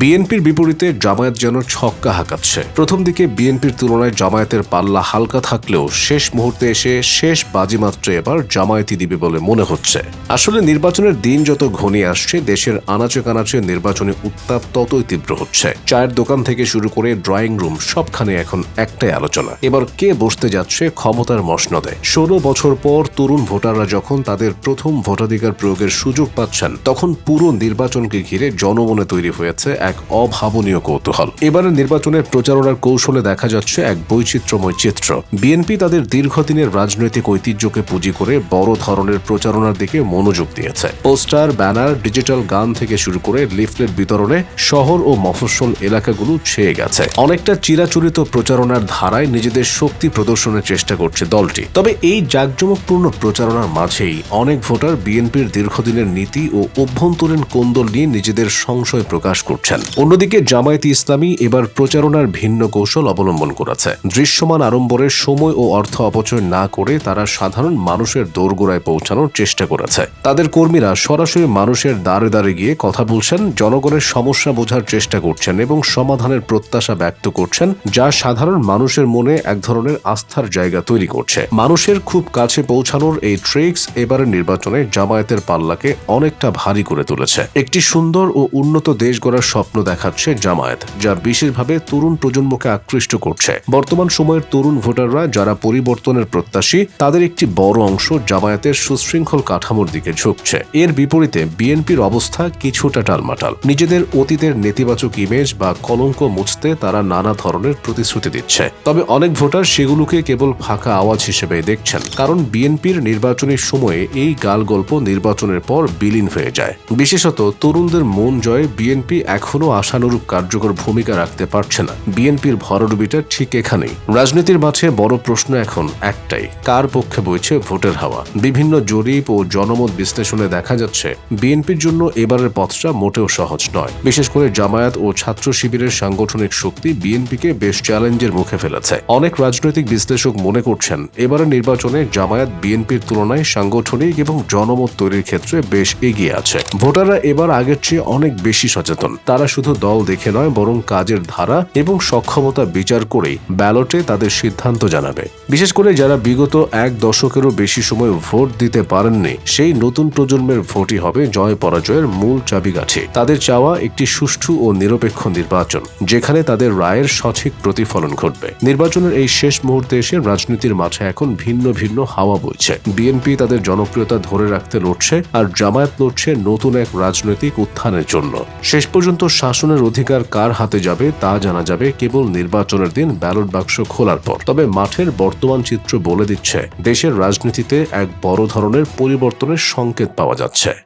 বিএনপির বিপরীতে জামায়াত যেন ছক্কা হাঁকাচ্ছে। প্রথম দিকে বিএনপির তুলনায় জামায়াতের পাল্লা হালকা থাকলেও শেষ মুহূর্তে এসে শেষ বাজিমাত্র এবার জামায়াতি দিবে বলে মনে হচ্ছে। আসলে নির্বাচনের দিন যত ঘনিয়ে আসছে, দেশের আনাচে কানাচে নির্বাচনী উত্তাপ ততই তীব্র হচ্ছে। চায়ের দোকান থেকে শুরু করে ড্রয়িং রুম সবখানে এখন একটাই আলোচনা। এবার কে বসতে যাচ্ছে ক্ষমতার মসনদে? ষোলো বছর পর তরুণ ভোটাররা যখন তাদের প্রথম ভোটাধিকার প্রয়োগের সুযোগ পাচ্ছেন, তখন পুরো নির্বাচনকে ঘিরে জনমনে তৈরি হয়েছে এক অভাবনীয় কৌতূহল। এবারের নির্বাচনের প্রচারণার কৌশলে দেখা যাচ্ছে এক বৈচিত্র্যময় চিত্র। বিএনপি তাদের দীর্ঘদিনের রাজনৈতিক ঐতিহ্যকে পুঁজি করে বড় ধরনের প্রচারণার দিকে মনোযোগ দিয়েছে। পোস্টার, ব্যানার, ডিজিটাল গান থেকে শুরু করে লিফলেট বিতরণে শহর ও মফস্বল এলাকাগুলো ছেয়ে গেছে। অনেকটা চিরাচরিত প্রচারণার ধারায় নিজেদের শক্তি প্রদর্শনের চেষ্টা করছে দলটি। তবে এই জাঁকজমকপূর্ণ প্রচারণার মাঝেই অনেক ভোটার বিএনপির দীর্ঘদিনের নীতি ও অভ্যন্তরীণ কোন্দল নিয়ে নিজেদের সংশয় প্রকাশ করছেন অন্যদিকে জামায়াতি ইসলামী এবার প্রচারণার ভিন্ন কৌশল অবলম্বন করেছে। দৃশ্যমান আড়ম্বরের সময় ও অর্থ অপচয় না করে তারা সাধারণ মানুষের দোরগোড়ায় পৌঁছানোর চেষ্টা করেছে। তাদের কর্মীরা সরাসরি মানুষের দ্বারে দ্বারে গিয়ে কথা বলছেন, জনগণের সমস্যা বোঝার চেষ্টা করছেন এবং সমাধানের প্রত্যাশা ব্যক্ত করছেন, যা সাধারণ মানুষের মনে এক ধরনের আস্থার জায়গা তৈরি করছে। মানুষের খুব কাছে পৌঁছানোর এই ট্রিক্স এবারের নির্বাচনে জামায়াতের পাল্লাকে অনেকটা ভারী করে তুলেছে। একটি সুন্দর ও উন্নত দেশ গড়ার দেখাচ্ছে জামায়াত যা বিশেষভাবে তরুণ প্রজন্মকে আকৃষ্ট করছে। বর্তমান সময়ের তরুণ ভোটাররা যারা পরিবর্তনের প্রত্যাশী, তাদের একটি বড় অংশ জামায়াতের সুশৃঙ্খল কাঠামোর দিকে ঝুঁকছে। এর বিপরীতে বিএনপির অবস্থা কিছুটা টালমাটাল। নিজেদের অতীতের নেতিবাচক ইমেজ বা কলঙ্ক মুছতে তারা নানা ধরনের প্রতিশ্রুতি দিচ্ছে। তবে অনেক ভোটার সেগুলোকে কেবল ফাঁকা আওয়াজ হিসেবে দেখছেন। কারণ বিএনপির নির্বাচনের সময়ে এই গাল গল্প নির্বাচনের পর বিলীন হয়ে যায়। বিশেষত তরুণদের মন জয়ে বিএনপি এখনও আশানুরূপ কার্যকর ভূমিকা রাখতে পারছে না। বিএনপির ভরডুবিটা ঠিক এখানেই। রাজনীতির মাঝে বড় প্রশ্ন এখন একটাই, কার পক্ষে বইছে ভোটের হাওয়া? বিভিন্ন জরিপ ও জনমত বিশ্লেষণে দেখা যাচ্ছে, বিএনপির জন্য এবারের পথটা মোটেও সহজ নয়। বিশেষ করে জামায়াত ও ছাত্র শিবিরের সাংগঠনিক শক্তি বিএনপিকে বেশ চ্যালেঞ্জের মুখে ফেলেছে। অনেক রাজনৈতিক বিশ্লেষক মনে করছেন, এবারের নির্বাচনে জামায়াত বিএনপির তুলনায় সাংগঠনিক এবং জনমত তৈরির ক্ষেত্রে বেশ এগিয়ে আছে। ভোটাররা এবার আগের চেয়ে অনেক বেশি সচেতন। তারা শুধু দল দেখে নয়, বরং কাজের ধারা এবং সক্ষমতা বিচার করেই ব্যালটে তাদের সিদ্ধান্ত জানাবে। বিশেষ করে যারা বিগত এক দশকেরও বেশি সময় ভোট দিতে পারেননি, সেই নতুন প্রজন্মের ভোটই হবে জয় পরাজয়ের মূল চাবিকাঠি। তাদের চাওয়া একটি সুষ্ঠু ও নিরপেক্ষ নির্বাচন, যেখানে তাদের রায়ের সঠিক প্রতিফলন ঘটবে। নির্বাচনের এই শেষ মুহূর্তে এসে রাজনীতির মাঠে এখন ভিন্ন ভিন্ন হাওয়া বইছে। বিএনপি তাদের জনপ্রিয়তা ধরে রাখতে লড়ছে আর জামায়াত লড়ছে নতুন এক রাজনৈতিক উত্থানের জন্য। শেষ পর্যন্ত শাসনের অধিকার কার হাতে যাবে তা জানা যাবে কেবল নির্বাচনের দিন ব্যালট বাক্স খোলার পর। তবে মাঠের বর্তমান চিত্র বলে দিচ্ছে, দেশের রাজনীতিতে এক বড় ধরনের পরিবর্তনের সংকেত পাওয়া যাচ্ছে।